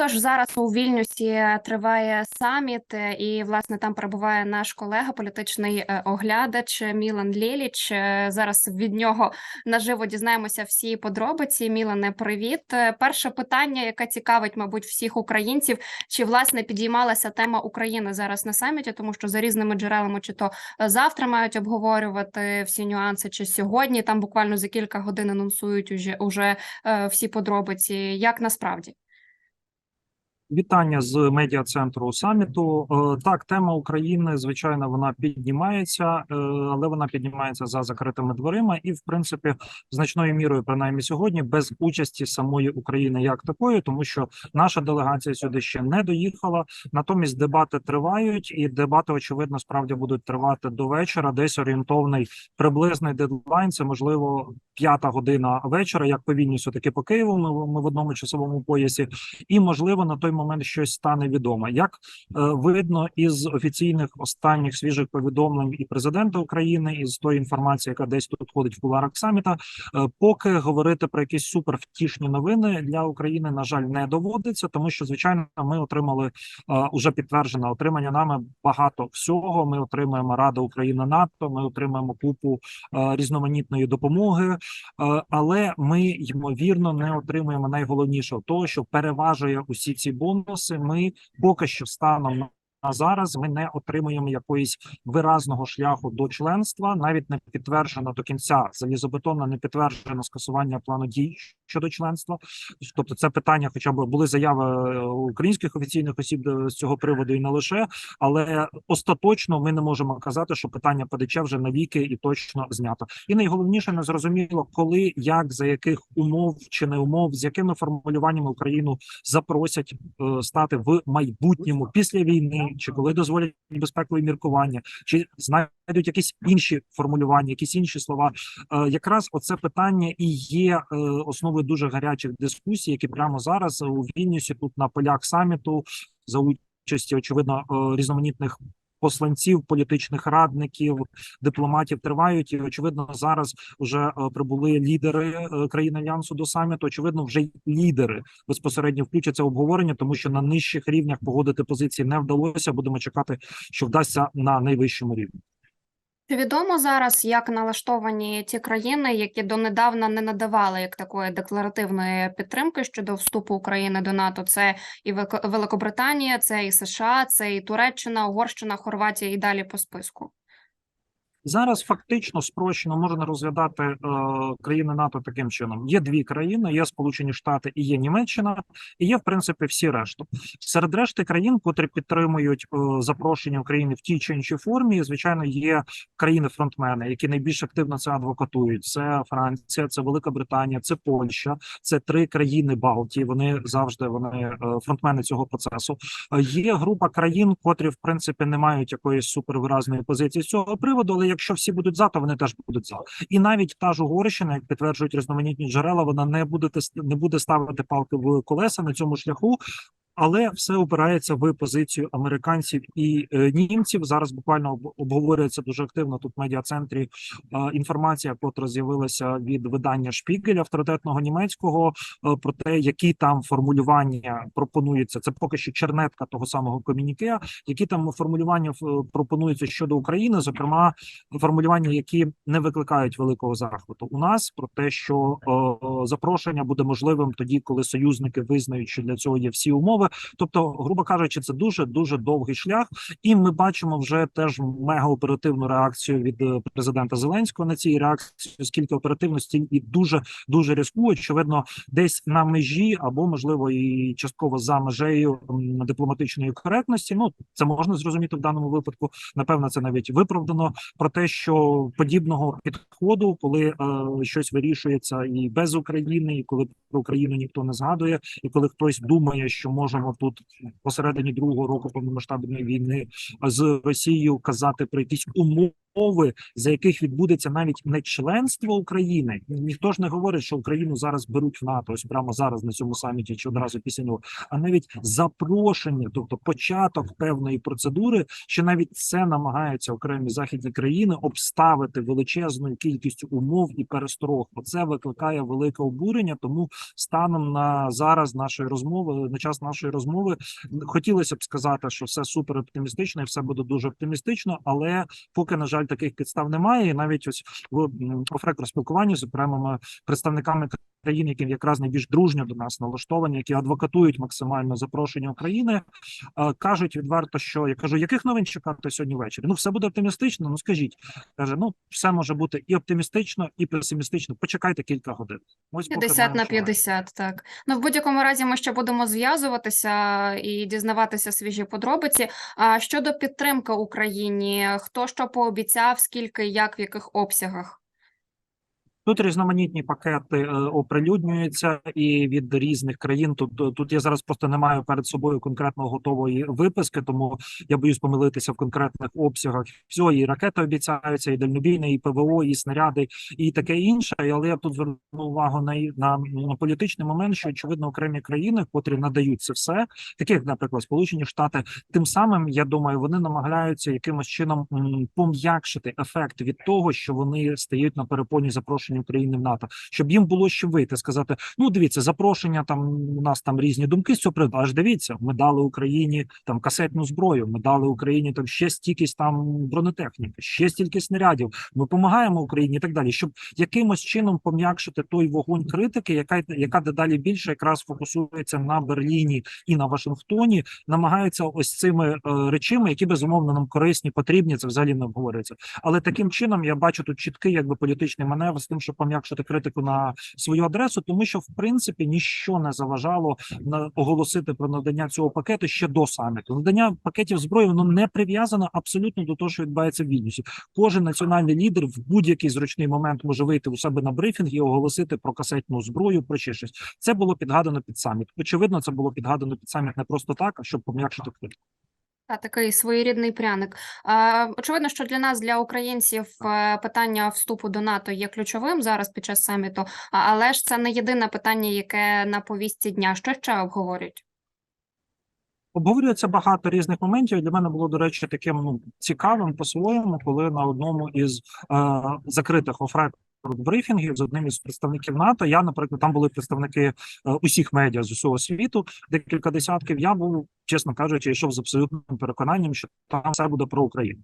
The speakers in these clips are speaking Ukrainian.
Отож, зараз у Вільнюсі триває саміт, е, і власне там перебуває наш колега, політичний е, оглядач Мілан Лєліч. Е, Зараз від нього наживо дізнаємося всі подробиці. Мілане, привіт. Перше питання, яке цікавить, мабуть, всіх українців, чи власне підіймалася тема України зараз на саміті, тому що за різними джерелами, чи то завтра мають обговорювати всі нюанси, чи сьогодні там буквально за кілька годин анонсують уже, уже всі подробиці. Як насправді? Вітання з медіа центру саміту. Е, Так, тема України, звичайно, вона піднімається, е, але вона піднімається за закритими дверима, і в принципі, значною мірою, принаймні сьогодні, без участі самої України як такої, тому що наша делегація сюди ще не доїхала. Натомість дебати тривають, і дебати, очевидно, справді будуть тривати до вечора. Десь орієнтовний приблизний дедлайн. Це можливо п'ята година вечора, як по Вільнюсу, так і по Києву. Ми, ми в одному часовому поясі і можливо на той момент щось стане відомо. Як е, видно із офіційних останніх свіжих повідомлень і президента України, і з тої інформації, яка десь тут ходить в куларах саміта, е, поки говорити про якісь супервтішні новини для України, на жаль, не доводиться, тому що звичайно ми отримали е, уже підтверджено отримання нами багато всього. Ми отримуємо Рада України НАТО. Ми отримуємо купу різноманітної допомоги. Але ми ймовірно не отримуємо найголовнішого того, що переважує усі ці бонуси. Ми поки що станом на а зараз ми не отримуємо якоїсь виразного шляху до членства. Навіть не підтверджено до кінця залізобетонно не підтверджено скасування плану дій щодо членства. Тобто, це питання, хоча б були заяви е, українських офіційних осіб е, з цього приводу, і не лише, але остаточно ми не можемо казати, що питання ПДЧ вже навіки і точно знято. І найголовніше не зрозуміло, коли, як, за яких умов чи не умов, з якими формулюваннями Україну запросять е, стати в майбутньому після війни, чи коли дозволять безпекові міркування, чи знайдуть якісь інші формулювання, якісь інші слова. Якраз оце питання і є е, основою дуже гарячих дискусій, які прямо зараз у Вільнюсі тут на полях саміту за участі очевидно е, різноманітних. Посланців, політичних радників, дипломатів тривають, і очевидно, зараз вже е, прибули лідери е, країн альянсу до саміту. Очевидно, вже лідери безпосередньо включаться обговорення, тому що на нижчих рівнях погодити позиції не вдалося. Будемо чекати, що вдасться на найвищому рівні. Чи відомо зараз, як налаштовані ті країни, які донедавна не надавали як такої декларативної підтримки щодо вступу України до НАТО? Це і Великобританія, це і США, це і Туреччина, Угорщина, Хорватія і далі по списку. Зараз фактично спрощено можна розглядати е, країни НАТО таким чином: є дві країни: є Сполучені Штати і є Німеччина, і є в принципі всі решту. Серед решти країн, котрі підтримують е, запрошення України в тій чи іншій формі, звичайно, є країни-фронтмени, які найбільш активно це адвокатують. Це Франція, це Велика Британія, це Польща, це три країни Балтії. Вони завжди вони е, фронтмени цього процесу. Е, Є група країн, котрі в принципі не мають якоїсь супервиразної позиції з цього приводу. Але якщо всі будуть за, то вони теж будуть за. І навіть та ж Угорщина, як підтверджують різноманітні джерела, вона не буде не буде ставити палки в колеса на цьому шляху. Але все опирається в позицію американців і е, німців. Зараз буквально обговорюється дуже активно тут в медіа-центрі е, інформація, котра з'явилася від видання Шпігеля авторитетного німецького е, про те, які там формулювання пропонуються. Це поки що чернетка того самого комюніке, які там формулювання пропонуються щодо України, зокрема формулювання, які не викликають великого захвату. У нас про те, що запрошення буде можливим тоді, коли союзники визнають, що для цього є всі умови. Тобто, грубо кажучи, це дуже дуже довгий шлях, і ми бачимо вже теж мегаоперативну реакцію від е, президента Зеленського на цій реакції, оскільки оперативності і дуже дуже різку, очевидно, десь на межі або можливо і частково за межею дипломатичної коректності. Ну це можна зрозуміти в даному випадку. Напевно, це навіть виправдано про те, що подібного підходу, коли е, щось вирішується і без України, і коли про Україну ніхто не згадує, і коли хтось думає, що можемо тут посередині другого року повномасштабної війни з Росією казати про якісь умови умови, за яких відбудеться навіть не членство України. Ніхто ж не говорить, що Україну зараз беруть в НАТО, ось прямо зараз на цьому саміті чи одразу після нього, а навіть запрошення, тобто початок певної процедури, що навіть це намагаються окремі західні країни обставити величезною кількістю умов і пересторог. Оце викликає велике обурення. Тому станом на зараз нашої розмови, на час нашої розмови, хотілося б сказати, що все супер оптимістично і все буде дуже оптимістично, але поки на жаль таких підстав немає. І навіть ось в м, офрек розпілкуванні з окремими представниками країн, які якраз найбільш дружньо до нас налаштовані, які адвокатують максимально запрошення України, е, кажуть відверто, що я кажу, яких новин чекати сьогодні ввечері? Ну, все буде оптимістично. Ну скажіть, каже, ну все може бути і оптимістично, і песимістично. Почекайте кілька годин. Ось поки 50 на маємо, що 50, так. Ну, в будь-якому разі ми ще будемо зв'язуватися і дізнаватися свіжі подробиці. А щодо підтримки Україні, хто що пообіцяв, скільки, як, в яких обсягах? Тут різноманітні пакети е, оприлюднюються і від різних країн. Тут тут я зараз просто не маю перед собою конкретно готової виписки, тому я боюсь помилитися в конкретних обсягах. Всього і ракети обіцяються, і дальнобійне, і ПВО, і снаряди, і таке інше. Але я тут зверну увагу на, на, на політичний момент, що очевидно окремі країни, котрі надають це все, такі як, наприклад, Сполучені Штати, тим самим я думаю, вони намагаються якимось чином пом'якшити ефект від того, що вони стають на перепоні запрошення України в НАТО, щоб їм було що вийти, сказати: ну дивіться, запрошення там у нас там різні думки з цього приводу. Аж дивіться, ми дали Україні там касетну зброю. Ми дали Україні там ще стількись там бронетехніки, ще стільки снарядів. Ми допомагаємо Україні і так далі, щоб якимось чином пом'якшити той вогонь критики, яка яка дедалі більше якраз фокусується на Берліні і на Вашингтоні, намагаються ось цими е, речами, які безумовно нам корисні, потрібні. Це взагалі не обговорюється. Але таким чином я бачу тут чіткий, якби політичний маневр з тим, щоб пом'якшити критику на свою адресу, тому що в принципі ніщо не заважало на оголосити про надання цього пакету ще до саміту. Надання пакетів зброї воно не прив'язано абсолютно до того, що відбувається в Вільнюсі. Кожен національний лідер в будь-який зручний момент може вийти у себе на брифінг і оголосити про касетну зброю, про ще щось. Це було підгадано під саміт. Очевидно, це було підгадано під саміт не просто так, а щоб пом'якшити критику. Та такий своєрідний пряник. Очевидно, що для нас, для українців, е, питання вступу до НАТО є ключовим зараз під час саміту, але ж це не єдине питання, яке на повістці дня. Що ще обговорюють? Обговорюється багато різних моментів. Для мене було, до речі, таким ну цікавим по-своєму, коли на одному із е, закритих офрек брифінгів з одним із представників НАТО. Я, наприклад, там були представники е, усіх медіа з усього світу, декілька десятків. Я був, чесно кажучи, йшов з абсолютним переконанням, що там все буде про Україну.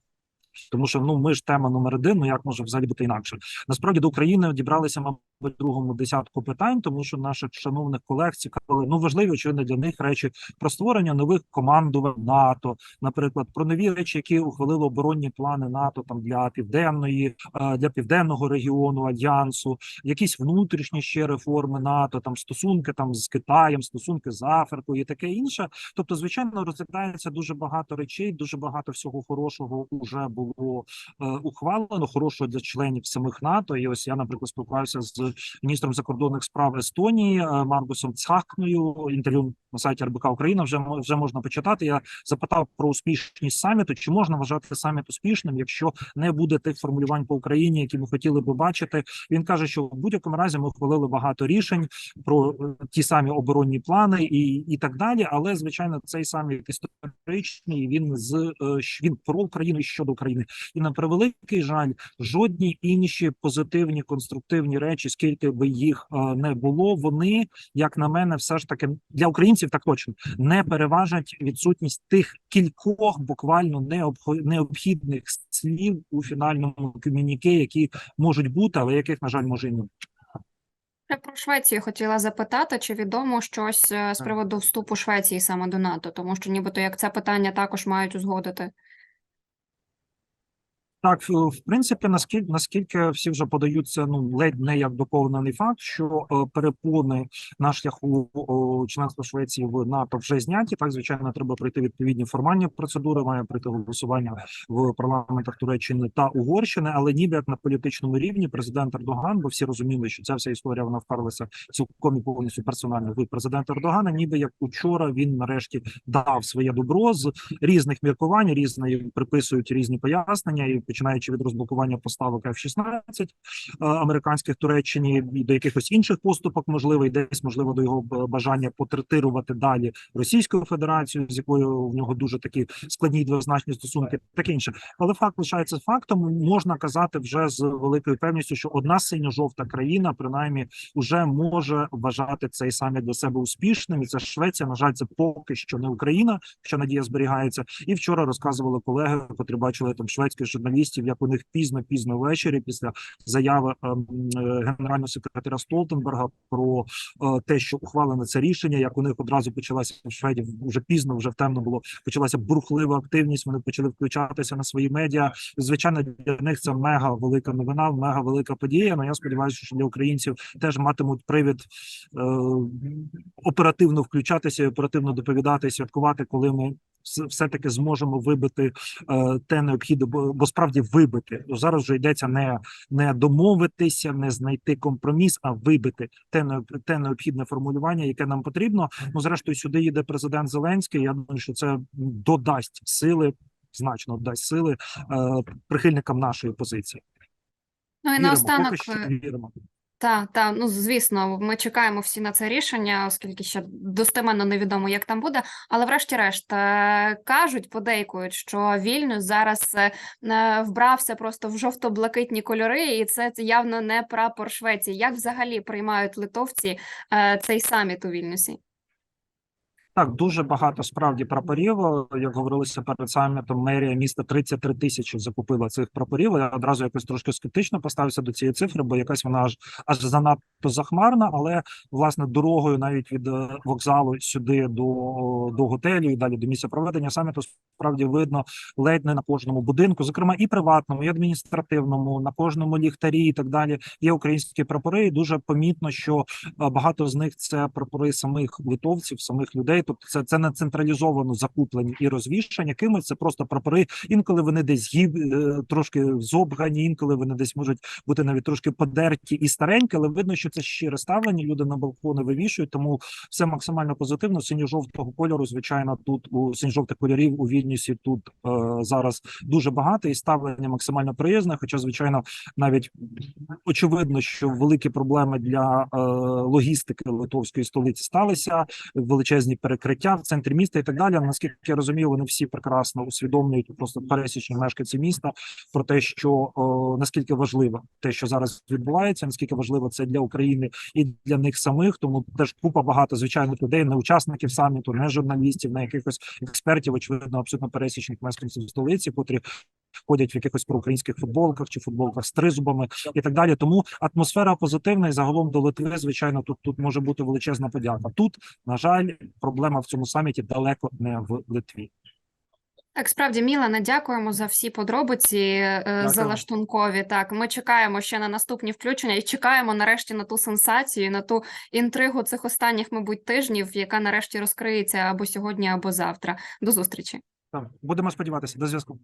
Тому що ну ми ж тема номер один. Ну як може взагалі бути інакше? Насправді до України дібралися, мабуть, другому десятку питань, тому що наших шановних колег цікавили ну важливі очевидно для них речі про створення нових командувань НАТО, наприклад, про нові речі, які ухвалили оборонні плани НАТО там для південної е, для південного регіону альянсу, якісь внутрішні ще реформи НАТО, там стосунки там з Китаєм, стосунки з Африкою і таке інше. Тобто, звичайно, розглядається дуже багато речей, дуже багато всього хорошого уже було е, ухвалено, хорошого для членів самих НАТО. І ось я, наприклад, спілкувався з міністром закордонних справ Естонії е, Маргусом Цхакною. Інтерв'ю на сайті РБК Україна вже вже можна почитати. Я запитав про успішність саміту. Чи можна вважати саміт успішним, якщо не буде тих формулювань по Україні, які ми хотіли би бачити? Він каже, що в будь-якому разі ми ухвалили багато рішень про е, ті самі оборонні плани і, і так далі. Але звичайно, цей саміт історичний. Він з е, він про Україну і щодо України. І на превеликий жаль, жодні інші позитивні конструктивні речі, скільки би їх е, не було, вони, як на мене, все ж таки для українців так точно не переважать відсутність тих кількох буквально необхідних слів у фінальному комюніке, які можуть бути, але яких на жаль може і не бути. Я про Швецію хотіла запитати, чи відомо щось е, з приводу вступу Швеції саме до НАТО, тому що нібито як це питання також мають узгодити. Так, в в принципі, наскільки наскільки всі вже подаються, ну ледь не як доповнений факт, що е, перепони на шляху членства Швеції в НАТО вже зняті. Так, звичайно, треба пройти відповідні формальні процедури. Має пройти голосування в парламентах Туреччини та Угорщини, але ніби як на політичному рівні президент Ердоган, бо всі розуміли, що ця вся історія вона вперлася цілком і повністю персонально в президента Ердогана. Ніби як учора він нарешті дав своє добро з різних міркувань, різні приписують різні пояснення і починаючи від розблокування поставок F-16 е, американських Туреччині до якихось інших поступок, можливо, і десь можливо до його бажання потретирувати далі Російською Федерацією, з якою в нього дуже такі складні двозначні стосунки, таке інше. Але факт лишається фактом. Можна казати вже з великою певністю, що одна синьо-жовта країна, принаймні, вже може вважати цей саміт для себе успішним. І це Швеція. На жаль, це поки що не Україна, що надія зберігається. І вчора розказували колеги, котрі бачили там шведських журналістів, як у них пізно пізно ввечері, після заяви ем, е, генерального секретаря Столтенберга про е, те, що ухвалене це рішення, як у них одразу почалася в шведів вже пізно, вже в темно було. Почалася бурхлива активність. Вони почали включатися на свої медіа. Звичайно, для них це мега велика новина, мега велика подія. Ну я сподіваюся, що для українців теж матимуть привід е, оперативно включатися, оперативно доповідати, святкувати, коли ми вс- все-таки зможемо вибити е, те необхідне, бо, бо справді вибити. Зараз вже йдеться не, не домовитися, не знайти компроміс, а вибити те, те необхідне формулювання, яке нам потрібно. Ну, зрештою, сюди їде президент Зеленський. Я думаю, що це додасть сили. Значно дасть сили е, прихильникам нашої позиції. Ну і наостанок. е, віримо. Та, та, ну звісно, ми чекаємо всі на це рішення, оскільки ще достеменно невідомо, як там буде. Але, врешті-решт, е, кажуть, подейкують, що Вільнюс зараз е, е, вбрався просто в жовто-блакитні кольори, і це явно не прапор Швеції. Як взагалі приймають литовці цей саміт у Вільнюсі? Так, дуже багато справді прапорів. Е, Як говорилося перед самітом, мерія міста 33 тисячі закупила цих прапорів. Я одразу якось трошки скептично поставився до цієї цифри, бо якась вона аж аж занадто захмарна. Але власне дорогою навіть від е, вокзалу сюди до, до готелю і далі до місця проведення саміту справді видно ледь не на кожному будинку, зокрема і приватному, і адміністративному, на кожному ліхтарі і так далі. Є українські прапори. І дуже помітно, що е, багато з них це прапори самих литовців, самих людей. Тобто, це, це не централізовано закуплені і розвішані кимось. Це просто прапори. Інколи вони десь гіб е, трошки зобгані, інколи вони десь можуть бути навіть трошки подерті і старенькі, але видно, що це щире ставлення. Люди на балкони вивішують, тому все максимально позитивно. Синьо-жовтого кольору, звичайно, тут у синьо-жовтих кольорів у Вільнюсі тут е, зараз дуже багато і ставлення максимально приязне. Хоча, звичайно, навіть очевидно, що великі проблеми для е, логістики литовської столиці сталися. Величезні перекриття в центрі міста і так далі. Наскільки я розумію, вони всі прекрасно усвідомлюють просто пересічні мешканці міста про те, що е, наскільки важливо те, що зараз відбувається, наскільки важливо це для України і для них самих. Тому теж купа багато звичайних людей, не учасників саміту, не журналістів, не якихось експертів, очевидно, абсолютно пересічних мешканців столиці, котрі ходять в якихось проукраїнських футболках чи футболках з тризубами і так далі. Тому атмосфера позитивна і загалом до Литви, звичайно, тут тут може бути величезна подяка. Тут, на жаль, проблема в цьому саміті далеко не в Литві. Так, справді, Мілана, дякуємо за всі подробиці е, Дякую. залаштункові. Так, ми чекаємо ще на наступні включення і чекаємо нарешті на ту сенсацію, на ту інтригу цих останніх, мабуть, тижнів, яка нарешті розкриється або сьогодні, або завтра. До зустрічі. Так, будемо сподіватися до зв'язку.